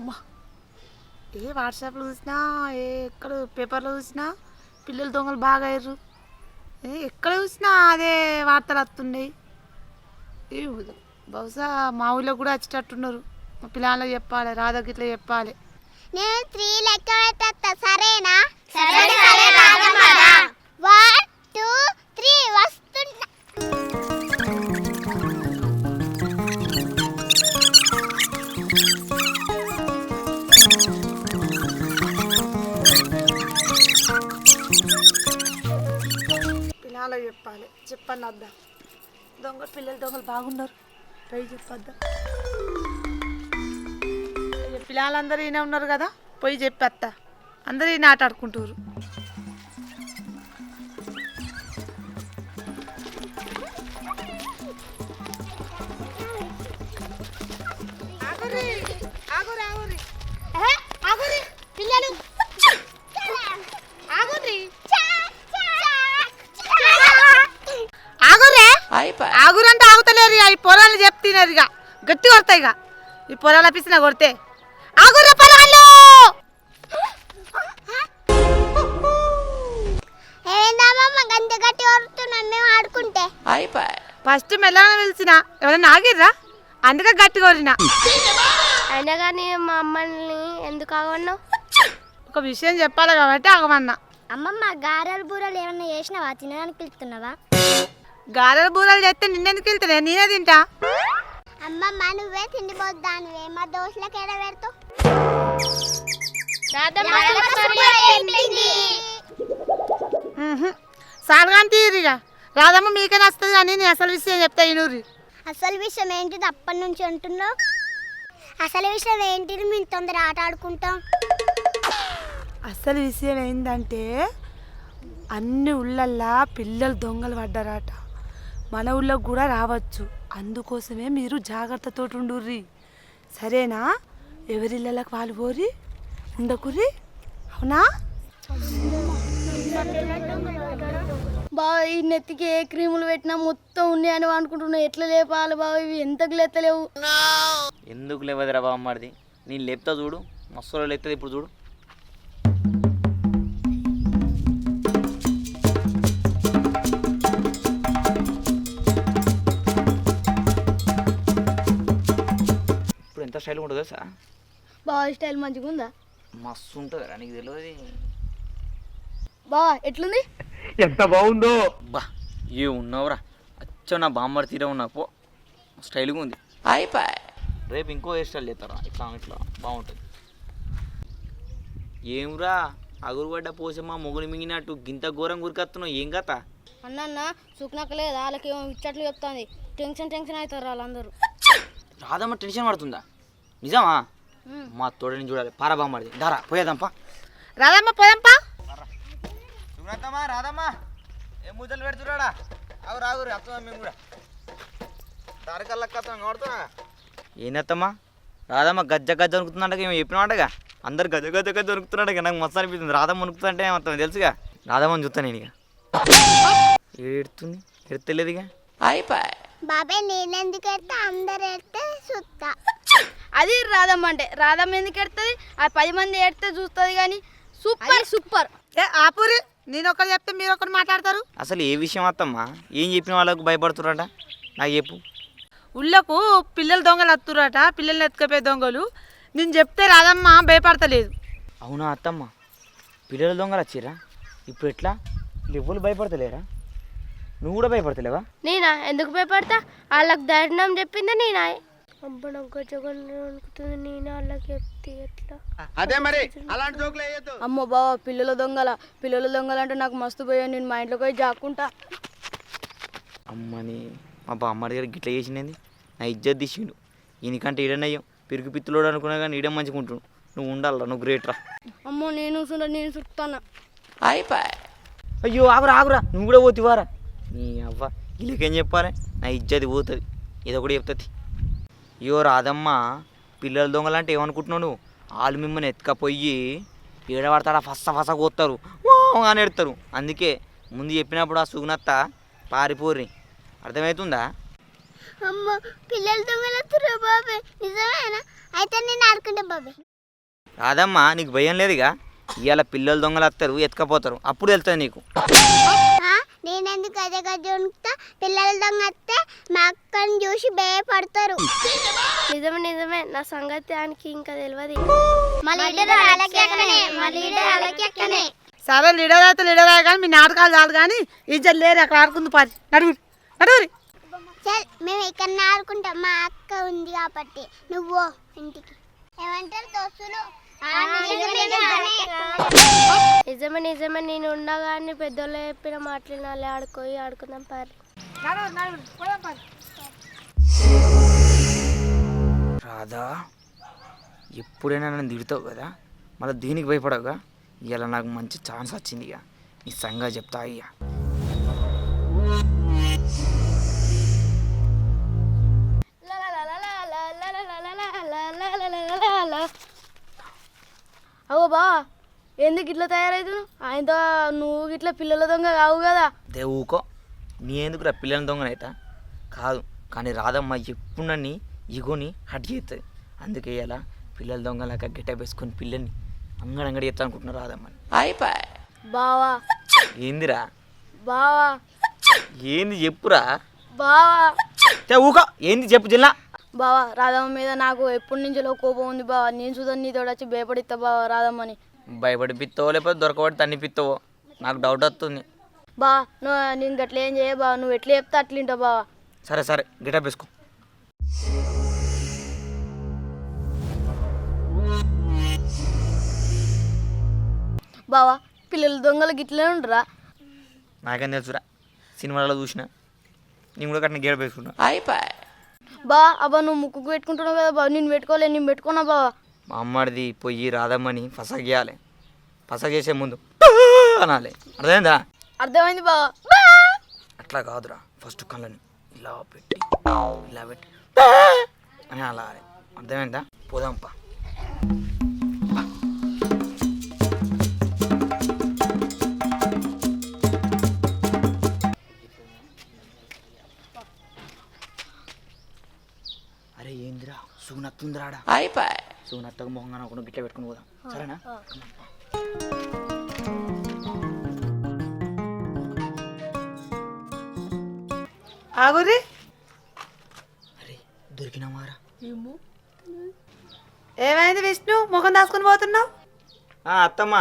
అమ్మా. ఏ వాట్సాప్లో చూసినా ఏ ఎక్కడ పేపర్లో చూసినా పిల్లలు దొంగలు బాగా అయ్యారు. ఏ ఎక్కడ చూసినా అదే వార్తలు వస్తున్నాయి. ఏ బహుశా మా ఊళ్ళో కూడా వచ్చేటట్టున్నారు. మా పిల్లలకు చెప్పాలి రాధకి ఇట్లా చెప్పాలి. నేను త్రీ లెక్క పెట్టేస్తా. సరేనా? సరే సరే వన్ టూ పిల్లలకు చెప్పాలి. చెప్పండి అద్దా. దొంగ పిల్లలు దొంగలు బాగున్నారు. పోయి చెప్పద్దా? పిల్లలందరూ ఈయన ఉన్నారు కదా? పోయి చెప్పేస్తా అందరూ ఈయన ఆట ఆడుకుంటారు ఈ పొలాలు చెప్తున్నారు ఇక గట్టి కొడతాయి ఇక ఈ పొలాల పిసిన కొడితే. ఆగురే పొలాలు ఫస్ట్ మెల్లగా పిలిచిన ఎవరైనా ఆగిర్రా? అందుకే గట్టి కొరినా అయినా కానీ మా అమ్మల్ని ఎందుకు ఆగమన్నావు? ఒక విషయం చెప్పాలి కాబట్టి ఆగమన్నా. అమ్మమ్మ గారెలు బూరలు ఏమన్నా చేసినావా? తినడానికి పిలుస్తున్నావా? గారెల బూరలు చేస్తే నిన్నెందుకు వెళ్తానే నేనే తింటా. అమ్మమ్మ నువ్వే తిండిపోద్దా? నువ్వే మా దోశలకు ఎడ పెడతావు సాలుగాని తీరిగా. రాదమ్మ మీకే నస్తుంది కానీ నేను అసలు విషయం చెప్తా ఈ నూరి అసలు విషయం ఏంటిది? అప్పటి నుంచి అంటున్నావు? అసలు విషయం ఏంటిది? మేము తొందర ఆట ఆడుకుంటాం అసలు విషయం ఏంటంటే అన్ని ఊళ్ళల్లా పిల్లలు దొంగలు పడ్డారట. మన ఊళ్ళోకి కూడా రావచ్చు. అందుకోసమే మీరు జాగ్రత్తతో ఉండుర్రి. సరేనా? ఎవరిళ్ళకి వాళ్ళు పోరి ఉండకుర్రి? అవునా? బావ ఈ నెత్తికి ఏ క్రీములు పెట్టినా మొత్తం ఉన్నాయని అనుకుంటున్నా ఎట్లా లేపాలి బావ? ఇవి ఎంతకు లేతలేవు ఎందుకు లేవదురా బామ్మడిది నేను లేపుతా చూడు. మస్తులో లేపుతుంది ఇప్పుడు చూడు. ఎంత స్టైల్ ఉంటుందో సార్ ఈ స్టైల్ మంచిగా ఉందా? మస్తు ఉంటుంది రా నీకు తెలియదు బావ ఎట్లుంది? బా ఏ ఉన్నావురా? అచ్చ నా బామ్మడి తీరే ఉన్నా పో. స్టైల్గా ఉంది. అయిపోయి రేపు ఇంకో హెయిర్ స్టైల్ చేస్తారా? ఇట్లా ఇట్లా బాగుంటుంది. ఏమిరా అగురుపడ్డ పోసమ్మా మొగుడు మింగినట్టు గింత ఘోరం గురికత్తున్నావు ఏం కథ? అన్న అన్న సుఖనక్కలేదు వాళ్ళకేమో ఇచ్చట్లు చెప్తాంది. టెన్షన్ టెన్షన్ అవుతారు వాళ్ళందరూ. రాదమ్మ టెన్షన్ పడుతుందా? నిజమా? మా తోడని చూడాలి. పారా బామ్మడిది. దారా పోయేదంపా రాదమ్మ పోయంపా సుబ్రతమ్మా రాదమ్మా. ఏం ముద్దలు పెడుతున్నాడా? ఆగురు ఆగురు అత్తమ్మా మేము కూడా. దారికల్లక్కత్తాం కొడుతున్నా ఏందత్తమ్మా? రాదమ్మ గజ్జ గజ్జ వణుకుతుందంట ఏమో చెప్పినాడగా అందరు గజ గజ గజ్జ వణుకుతున్నాడు నాకు మస్తు అనిపిస్తుంది. రాధమ్మ వణుకుతుంటే మొత్తం తెలుసుగా? రాధమ్మని చూస్తాను నేను ఇక. ఏడుతుంది? ఎడతలేదు ఇక అయిపోయి. బాబాయ్ నేనెందుకు ఎడతా? అందరు ఎడితే సుత్తా. అది రాధమ్మ అంటే. రాధమ్మ ఎందుకు ఎడుతుంది ఆ పది మంది ఎడితే చూస్తుంది కానీ సూపర్ సూపర్. ఏ ఆపురి. నేను ఒకటి చెప్తే మీరు ఒకటి మాట్లాడతారు. అసలు ఏ విషయం అత్తమ్మా? ఏం చెప్పిన వాళ్ళకు భయపడుతున్నారట నాకు చెప్పు. ఊళ్ళకు పిల్లలు దొంగలు వస్తురట పిల్లల్ని ఎత్తుకపోయే దొంగలు. నేను చెప్తే రాదమ్మ భయపడతలేదు. అవునా అత్తమ్మ? పిల్లల దొంగలు వచ్చిరా ఇప్పుడు ఎట్లా? ఎవరు భయపడతలేరా? నువ్వు కూడా భయపడతలేవా? నేనా? ఎందుకు భయపడతా? వాళ్ళకి ధైర్యం చెప్పింది నేనా? అబ్బా నాకు గజగండి అనుకుతుంది నేను వాళ్ళకి చెప్తే ఎట్లా? అమ్మో బావ పిల్లల దొంగల పిల్లల దొంగల అంటే నాకు మస్తు పోయాను నేను మా ఇంట్లోకి పోయి జాక్కుంటా. అమ్మని మా బామ్మ దగ్గర గిట్ల చేసినది నా ఇజ్జత్ తీసిండు. ఈయనకంటే ఈడనయ్యం పిరుగు పిత్తులోడు అనుకున్నా కానీ ఈడ మంచిగా ఉంటుండు. నువ్వు ఉండాలరా నువ్వు గ్రేట్ రా. అమ్మో నేను చూడ నేను చుట్టాను? అయిపోయి అయ్యో ఆగురా ఆగురా. నువ్వు కూడా పోతివారా నీ అవ్వ వీళ్ళకేం చెప్పాలి? నా ఇజ్జతి పోతుంది. ఏదో ఒకటి చెప్తుంది. అయ్యో రాదమ్మ పిల్లల దొంగలంటే ఏమనుకుంటున్నావు నువ్వు? వాళ్ళు మిమ్మల్ని ఎత్తుకపోయి ఏడబడతాడా? ఫస్స ఫస్స కోస్తారు అని ఎడతారు. అందుకే ముందు చెప్పినప్పుడు ఆ సుగునత్త పారిపోర్రి. అర్థమవుతుందా? అమ్మ పిల్లలు దొంగలు బాబాయ్ నిజమేనా? అయితే నేను ఆడుకుంటా బాబాయ్ రాదమ్మా నీకు భయం లేదుగా? ఇవాళ పిల్లలు దొంగలు వస్తారు ఎత్తుకపోతారు. అప్పుడు వెళ్తుంది నీకు. ఆ, నేనెందుకు అదే ఉనుకుతా పిల్లల దొంగ వస్తే మా అక్కని చూసి భయపడతారు. నిజమే నిజమే. నా సంగతి ఆయనకి ఇంకా తెలియదు మా లీడర్ అలాగే అక్కనే మా లీడర్ అలాగే అక్కనే సరే లీడర్ అయితే లీడర్ అయ్యా కానీ మీ నాటకాలు చాలు కానీ ఇజ్జలు లేరు అక్కడ ఆడుకుంది పారి నడుగురి నడుగురి చల్ మేము ఇక్కడ ఆడుకుంటాం. మా అక్క ఉంది కాబట్టి. నువ్వు ఇంటికి. ఏమంటారు దోస్తులు? నిజమే నిజమే నేను ఉండగానే పెద్దోళ్ళు చెప్పిన మాటలు నాలే ఆడుకోయి ఆడుకుందాం పారి రాధా ఎప్పుడైనా నన్ను తిడతావు కదా మళ్ళీ దీనికి భయపడవుగా? ఇలా నాకు మంచి ఛాన్స్ వచ్చింది ఇక నీ సంగా చెప్తా ఇక అవో బా ఎందుకు ఇట్లా తయారవుతున్నావు ఆయనతో నువ్వు ఇట్లా పిల్లల దొంగ కావు కదా. దే ఊకో నీ ఎందుకు రా పిల్లని దొంగనైతా? కాదు కానీ రాధమ్మ ఎప్పుడు నన్ను ఇగోని హట్ చేస్తుంది అందుకే ఇలా పిల్లల దొంగలాగా గిట్ట వేసుకొని పిల్లల్ని అంగడంగడి చేస్తా అనుకుంటున్నా రాధమ్మని బావా. ఏందిరా? బావా. ఏంది చెప్పురా? బావా. ఊకో ఏంది చెప్పు జిల్లా? బావా రాధమ్మ మీద నాకు ఎప్పటి నుంచో కోపం ఉంది బావా? నేను చూద్దాం నీతో వచ్చి భయపడిస్తా బావా రాధమ్మని. భయపడి పిత్తవో లేకపోతే దొరకబడి తన్ని పిత్తవో నాకు డౌట్ వస్తుంది. బా నువ్వు నేను గట్ల ఏం చేయ బావా? నువ్వు ఎట్లా చెప్తే అట్లా వింటావు బావా. సరే సరే గిటప్ వేసుకో. బావా పిల్లలు దొంగలు గిట్లనే ఉండరా. నాకేం తెలుసురా సినిమాలలో చూసిన. నేను కూడా కట్టిన గేడ వేసుకుంటా. బా అబ్బా నువ్వు ముక్కు పెట్టుకుంటున్నావు కదా బావ నేను పెట్టుకోలే నేను పెట్టుకున్నా బావా. మా అమ్మడిది పొయ్యి రాదమ్మని ఫసగేయాలి ఫసగేసే ముందు అనాలి. అర్థమైందా? అర్థమైంది బావా. అట్లా కాదురా. ఫస్ట్ కళ్ళని ఇలా పెట్టి ఇలా పెట్టి అని అలా. అర్థమైందా? పోదాంపా అరే ఏందిరా? సుగునత్తుందిరాడా అయిపోయి. సుగునత్తగా మొహంగా నవ్వకుండా గిట్ల పెట్టుకుని పోదాం. సరేనా? ఆగురి. అరే దొరికినామారా ఏమైంది విష్ణు? ముఖం దాచుకొని పోతున్నావు? ఆ, అత్తమ్మ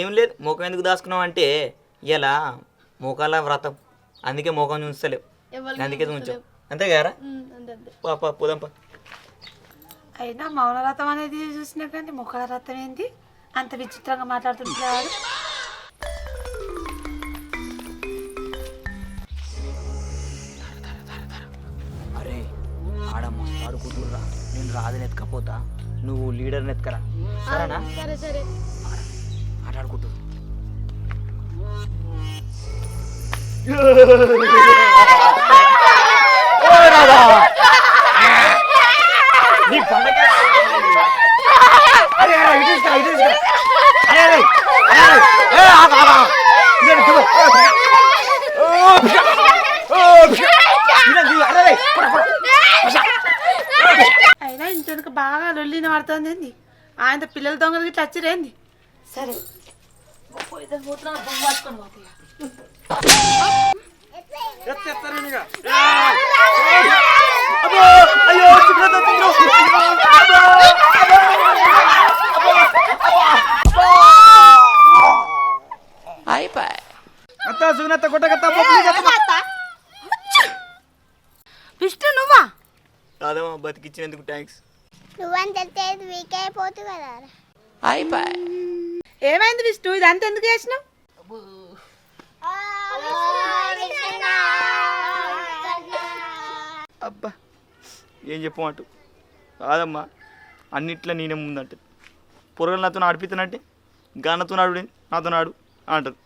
ఏం లేదు. ముఖం ఎందుకు దాచుకున్నావు అంటే ఇలా మోకాల వ్రతం. అందుకే ముఖం ఉంచలేవు అందుకే ఉంచావు అంతే కదరా పాప పోదాంపా అయినా మౌన రథం అనేది చూసినా కానీ ముఖాల రథం ఏంది అంత విచిత్రంగా మాట్లాడుతుంటాడు అరే ఆడ మస్తు ఆడుకుంటుర్రా నేను రాదని ఎత్తుకపోతా. నువ్వు లీడర్ని ఎత్తుకరా. సరేనా? సరే సరే. ఆట ఆడుకుంటూ అయినా ఇంటికి బాగా లొల్లిన పడుతుంది ఏంది ఆయన పిల్లల దొంగలు గిట్లా వచ్చిరేంది సరే పోయిద్దాం, పోతున్నా, బొమ్మ పట్టుకొని పోతాయి. అత్త సునత్త కొట్టకత్త విష్ణు నువ్వా రాదమ్మా బతికిచ్చినందుకు థ్యాంక్స్ నువ్వని తెలితే వీక్ అయిపోతు కదా ఏమైంది విష్ణు ఇదంతా ఎందుకు చేసినావు అబ్బా ఏం చెప్పమంటు కాదమ్మా అన్నిట్లో నేనే ముందంట. పొరగలు నాతో ఆడిపిస్తానంటే గానతో ఆడు నాతో ఆడు అంటది.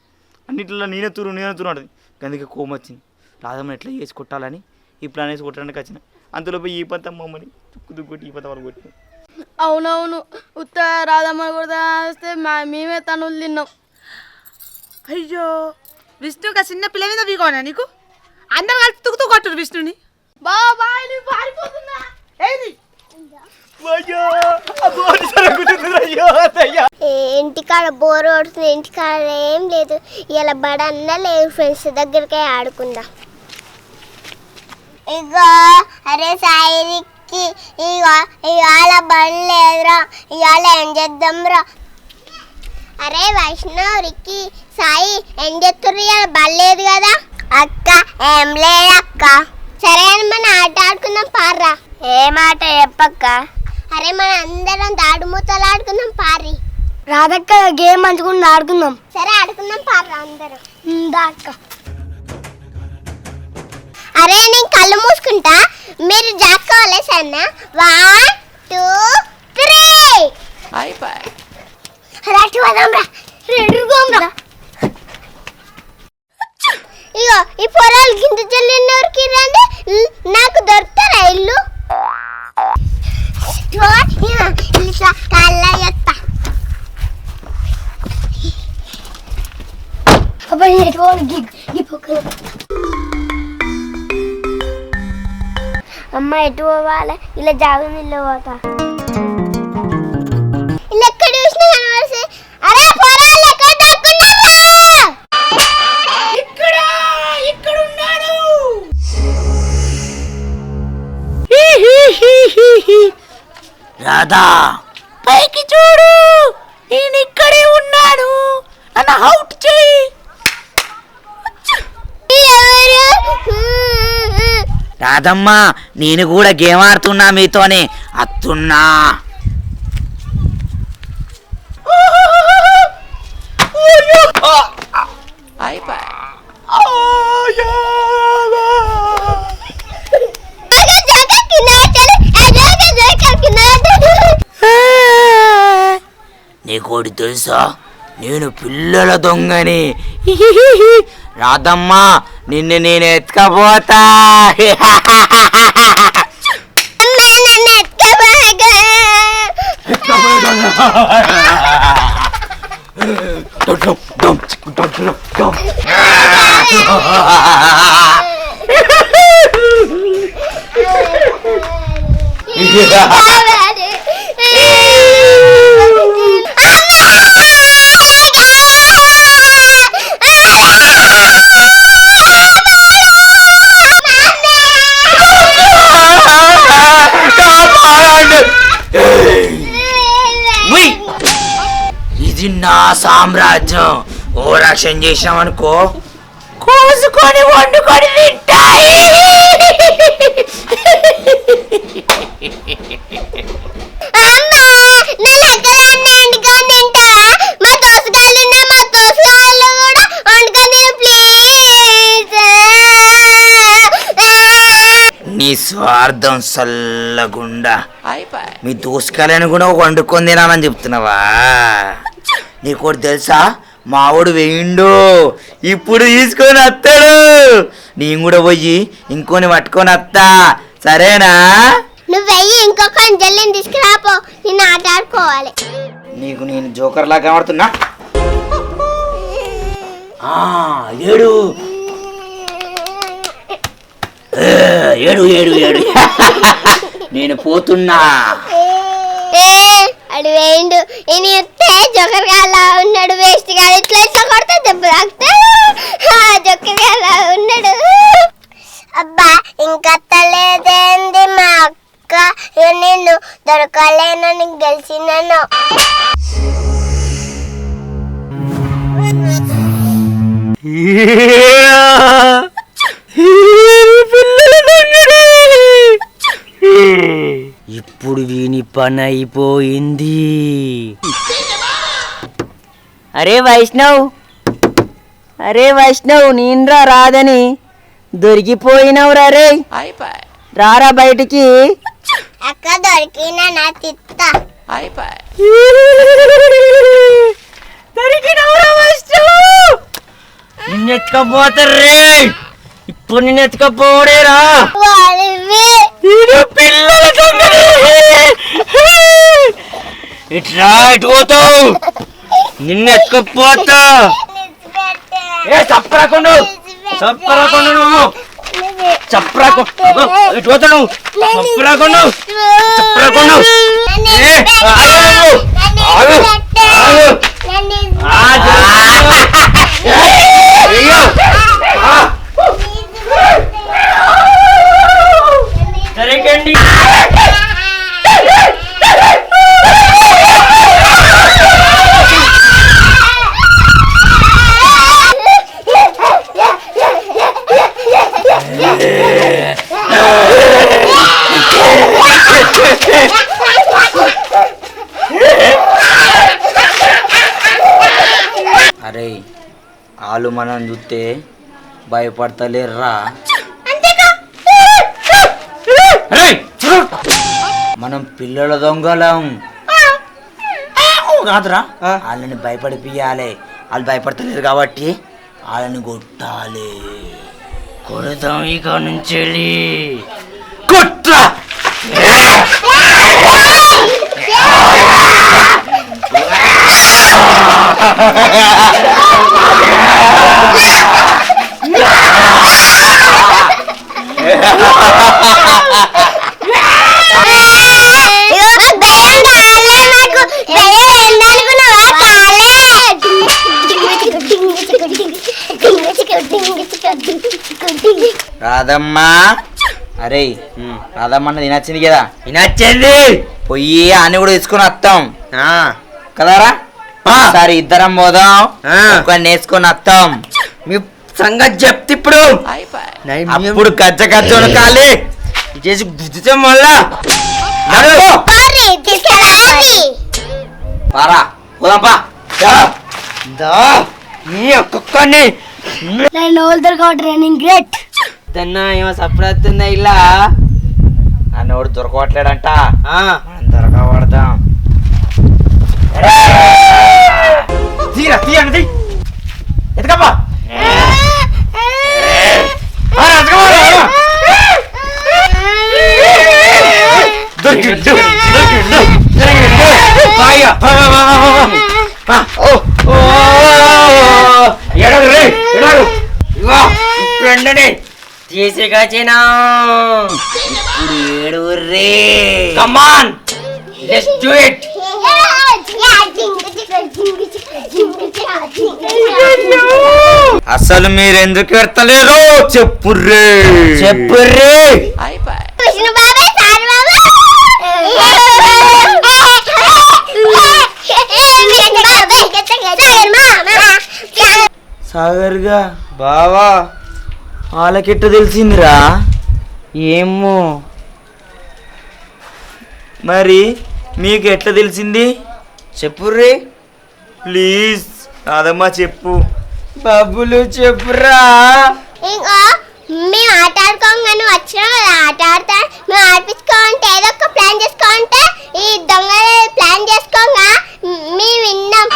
అన్నిట్లో నేనే తురు నేనే తురు అంటది. అందుకే కోపం వచ్చింది. రాదమ్మ ఎట్లా చేసి కొట్టాలని? ఈ ప్లాన్ వేసి కొట్టడానికి వచ్చిన. అంతలోపు ఈ పంత మమ్మని తుక్కు దుక్కొట్టి ఈ పంత వాళ్ళు కొట్టిన అవునవును. ఉత్త రాధమ్మ కూడా వస్తే మా మేమే తనులు తిన్నాం. అయ్యో విష్ణు ఒక చిన్న పిల్ల మీద బీగోనా నీకు? అందరు కలిసి తుకుతూ కొట్టురు విష్ణుని. పారిపోతున్నా. ఏది? ఇంటికాడ బోర్ కొడుతుంది ఇంటికాడ ఏం లేదు. ఇలా బడన్న లేదు ఫ్రెండ్స్ దగ్గరికి ఆడుకుందాం. ఇగో అరే సాయికి ఇగో ఇవాళ బండి లేదురా ఇవాళ ఏం చేద్దాంరా. అరే వైష్ణవ్ రికి సాయి ఏం చేస్తుర్రు ఇవాళ బండి లేదు కదా. అక్క ఏం లేదు అక్క సరే అని మన ఆట ఆడుకుందాం పార్రా. ఏం ఆట చెప్పక్క? అరే మన అందరం దాడు మూతలు ఆడుకుందాం పారి. రాధక్క గేమ్ మంచుకుంటూ ఆడుకుందాం? సరే ఆడుకుందాం పార్రా అందరం. దాక్క అరే నేను కళ్ళు మూసుకుంటా. మీరు జాక్కోవాలి సన్న వన్ టూ త్రీ రెడుగోంరా ఇగో ఈ పొరాలు గింత చెల్లినవరికి రండి. నాకు దొరుకుతారా ఇల్లు? అమ్మ ఎటు పోవాలి? ఇలా జాగ్రత్త ఇల్లు పోతా. ఇలా ఎక్కడ? రాధా పైకి చూడు నేను ఇక్కడే ఉన్నాడు నన్ను అవుట్ చేయి. రాధమ్మ నేను కూడా గేమ్ ఆడుతున్నా మీతోనే. అత్తున్నా. నీకోటి తెలుసా? నేను పిల్లల దొంగని. రాధమ్మ నిన్ను నేను ఎత్తుకపోతా. ఉయ్! సామ్రాజ్యం. ఓ రక్షణ చేసామనుకో కోసుకొని వండుకొని తింటాయి. నీ స్వార్థం సల్లగుండా. మీ దోసకాయలను కూడా వండుకొని తినాలని చెప్తున్నావా? నీకోటి తెలుసా? మావాడు వేయిండు. ఇప్పుడు తీసుకొని వస్తాడు. నేను కూడా పోయి ఇంకొని పట్టుకొని వస్తా. సరేనా? నువ్వు వెయ్యి ఇంకొక అంజలిని తీసుకురాపో. నేను ఆట ఆడుకోవాలి నీకు నేను జోకర్ లాగా కనబడుతున్నా? ఆ, ఏడు. ఏ, ఏడు ఏడు ఏడు. నేను పోతున్నా. ఏ, అడు వేయండు ఈయన ఎత్తే జోకర్ అలా ఉన్నాడు వేస్ట్ కాదు ఇట్లా ఇట్లా కొడితే దెబ్బ తాకుతా. జోకర్ అలా ఉన్నాడు. అబ్బా ఇంకా తలేదేంది మా అక్క? నేను దొరకలేనని గెలిచినాను. Yeah! వీని పని అయిపోయింది అరే వైష్ణవ్ అరే వైష్ణవ్ నేనురా రాదని దొరికిపోయినవురా రే. రారా బయటికి. అక్క దొరికిన నా తిత్త. దొరికినవురా వైష్ణవ్. నిన్నెత్తుకపోతారు. రే ఇప్పుడు నిన్నెత్తుకపోడేరా పిల్లల దొంగని ఇట్లా ఇటు పోతావు నిన్ను ఏ నువ్వు. చప్రా ఇటు చప్రా కొన్నావు చప్రా కొన్నావు ఆగు. ఆగు. ఆగు. ఆ, వాళ్ళు మనం చూస్తే భయపడతలేర్రా. మనం పిల్లల దొంగలం. కాదురా వాళ్ళని భయపడిపియాలి. వాళ్ళు భయపడతలేరు కాబట్టి వాళ్ళని కొట్టాలి. కొడదాం ఇక నుంచి కొట్రా. రాధమ్మా. అరే రాధమ్మ అన్నది వినొచ్చింది కదా? వినొచ్చింది. పొయ్యి అన్ని కూడా తీసుకొని వస్తాం. కదరా? సరే ఇద్దరం పోదాం. ఒక నేర్చుకొని వస్తాం. మీ సంగతి చెప్తే ఇప్పుడు. అప్పుడు గజ్జ గజ్జ ఉనకాలి. చేసి గుద్దితే మళ్ళా. పారా పోదాం పా. దా. దా. నీ ఒక్కొక్కని నేను ఓల్డర్గా ట్రైనింగ్ గ్రేట్ దన్నా ఏమో సప్పుడవుతుందా ఇలా? నన్ను దొరకవట్లేడంట. మనం దొరకబడదాం తీరా తీయండి ఎతకప్పా దొరికిండు దొరికిండు ఓ తీసుకొచ్చినా ఇప్పుడు ఏడు రే. Come on. Let's do it అసలు మీరు ఎందుకు ఎడతలేరు చెప్పుర్రే. బాబాయ్ సాగర్గా. బావా. వాళ్ళకెట్ట తెలిసిందిరా. ఏమో మరి మీకు ఎట్లా తెలిసింది? చెప్పుర్రి. ప్లీజ్. రాదమ్మా చెప్పు. బబ్బులు చెప్పురా. ఇంకా మేము ఆట ఆడుకోగానే వచ్చినాం కదా ఆట ఆడతా మేము ఆడిపించుకోమంటే ఏదో ఒక ప్లాన్ చేసుకోమంటే ఈ దొంగలు ప్లాన్ చేసుకోగా మేము విన్నాం.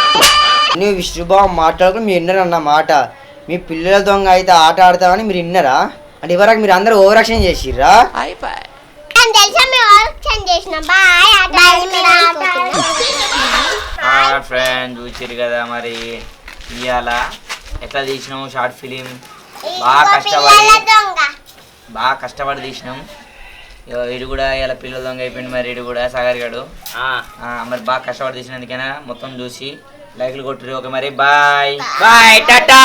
నువ్వు విష్ణుబాబు మాట్లాడుకుని మీరు విన్నారు అన్న మాట? మీ పిల్లల దొంగ అయితే ఆట ఆడతామని మీరు విన్నారా? అంటే ఇవరకు మీరు అందరూ ఓవరాక్షన్ చేసిర్రా? తెలుసా మేము ఆలోచన చేసినాం. బాయ్ ఆట. ఫ్రెండ్ చూసిరు కదా మరి. ఇవాళ ఎట్లా తీసినాము షార్ట్ ఫిలిం? బాగా కష్టపడి. బాగా కష్టపడి తీసినాం. ఇడు కూడా ఇలా పిల్లల దొంగ అయిపోయింది మరి. ఇడు కూడా సాగర్ గడు ఆ, మరి బాగా కష్టపడి తీసినందుకైనా? మొత్తం చూసి లైక్లు కొట్టురు ఓకే మరి. బాయ్. బాయ్. టాటా.